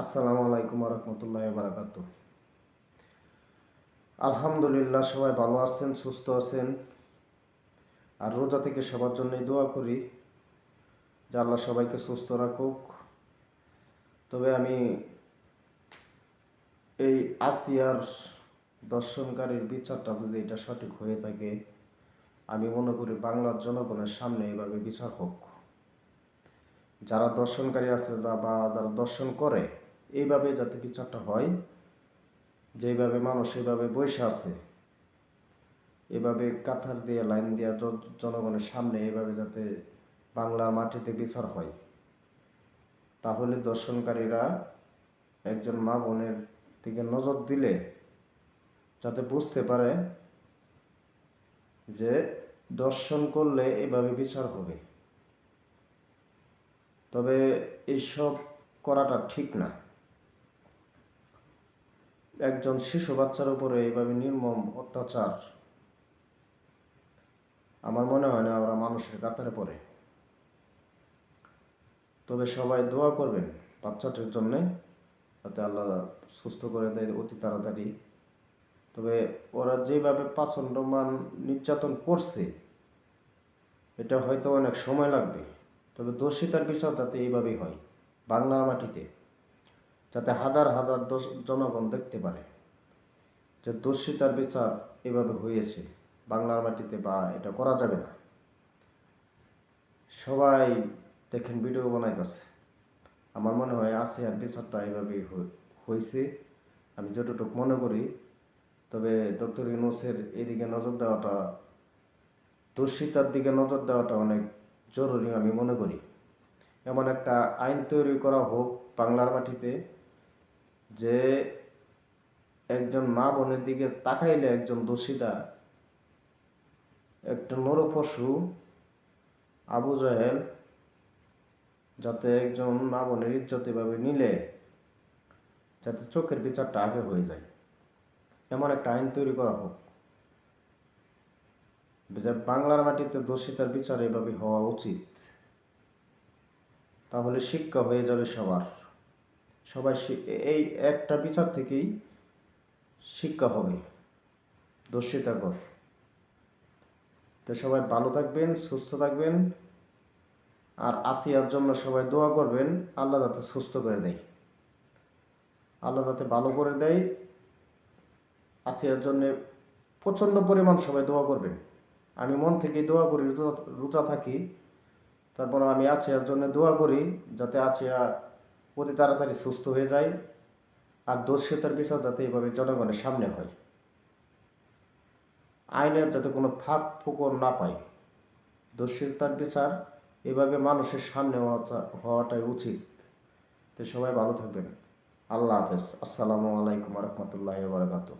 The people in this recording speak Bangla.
আসসালামু আলাইকুম রহমতুল্লাহ বারাকাতু আলহামদুলিল্লাহ, সবাই ভালো আছেন, সুস্থ আছেন। আর রোজা থেকে সবার জন্যই দোয়া করি, যে আল্লাহ সবাইকে সুস্থ রাখুক। তবে আমি এই আসিয়ার দর্শনকারীর বিচারটা যদি এটা সঠিক হয়ে থাকে, আমি মনে করি বাংলার জনগণের সামনে এভাবে বিচার হোক। যারা দর্শনকারী আছে যা বা যারা দর্শন করে এইভাবে যাতে বিচারটা হয়, যেভাবে মানুষ এভাবে বসে আছে, এভাবে কাথার দিয়ে লাইন দিয়ে জনগণের সামনে এভাবে যাতে বাংলার মাটিতে বিচার হয়, তাহলে দর্শনকারীরা একজন মা বোনের দিকে নজর দিলে যাতে বুঝতে পারে যে দর্শন করলে এভাবে বিচার হবে। তবে এইসব করাটা ঠিক না। একজন শিশু বাচ্চার উপরে এইভাবে নির্মম অত্যাচার। আমার মনে হয় না ওরা মানুষের কাতারে পড়ে। তবে সবাই দোয়া করবেন বাচ্চাটির জন্যে, যাতে আল্লাহ সুস্থ করে দেয় অতি তাড়াতাড়ি। তবে ওরা যেভাবে পাচণ্ডমান নির্যাতন করছে, এটা হয়তো অনেক সময় লাগবে। তবে দোষিতার বিচার যাতে এইভাবেই হয় বাংলার মাটিতে। যাতে হাজার হাজার দোষ জনগণ দেখতে পারে যে দোষিতার বিচার এভাবে হয়েছে, বাংলার মাটিতে বা এটা করা যাবে না। সবাই দেখেন ভিডিও বানাইতেছে। আমার মনে হয় আছে আর বিচারটা এভাবেই হয়েছে আমি যতটুকু মনে করি, তবে ডক্টর ইউনুসের এদিকে নজর দেওয়াটা, দোষিতার দিকে নজর দেওয়াটা অনেক জরুরি আমি মনে করি। এমন একটা আইন তৈরি করা হোক বাংলার মাটিতে যে একজন মা বোনের দিকে তাকাইলে একজন দোষিতা একটা নরপশু আবু জাহেল যাতে একজন মা বোনের ইজ্জত এভাবে নিলে যাতে চোখের বিচারটা আগে হয়ে যায়। এমন একটা আইন তৈরি করা হোক। যে বাংলার মাটিতে দোষিতার বিচার এভাবে হওয়া উচিত। তাহলে শিক্ষা হয়ে যাবে সবার। সবাই এই একটা বিচার থেকেই শিক্ষা হবে। দোষিতাকর তো সবাই ভালো থাকবেন, সুস্থ থাকবেন। আর আসিয়ার জন্য সবাই দোয়া করবেন, আল্লাহ যাতে সুস্থ করে দেয়। আল্লাহ যাতে ভালো করে দেয়। আসিয়ার জন্যে প্রচণ্ড পরিমাণ সবাই দোয়া করবেন। আমি মন থেকে দোয়া করি, রোজা- রোজা থাকি। তারপর আমি আছিয়ার জন্য দোয়া করি, যাতে আছিয়া অতি তাড়াতাড়ি সুস্থ হয়ে যায় আর দোষিতার বিচার যাতে এভাবে জনগণের সামনে হয়। আইনের যাতে কোনো ফাঁক ফুকর না পায় দোষিতার বিচার এভাবে মানুষের সামনে হওয়াটাই উচিত। তো সবাই ভালো থাকবেন। আল্লাহ হাফেজ। আসসালামু আলাইকুম রহমতুল্লাহ বারকাতুহ।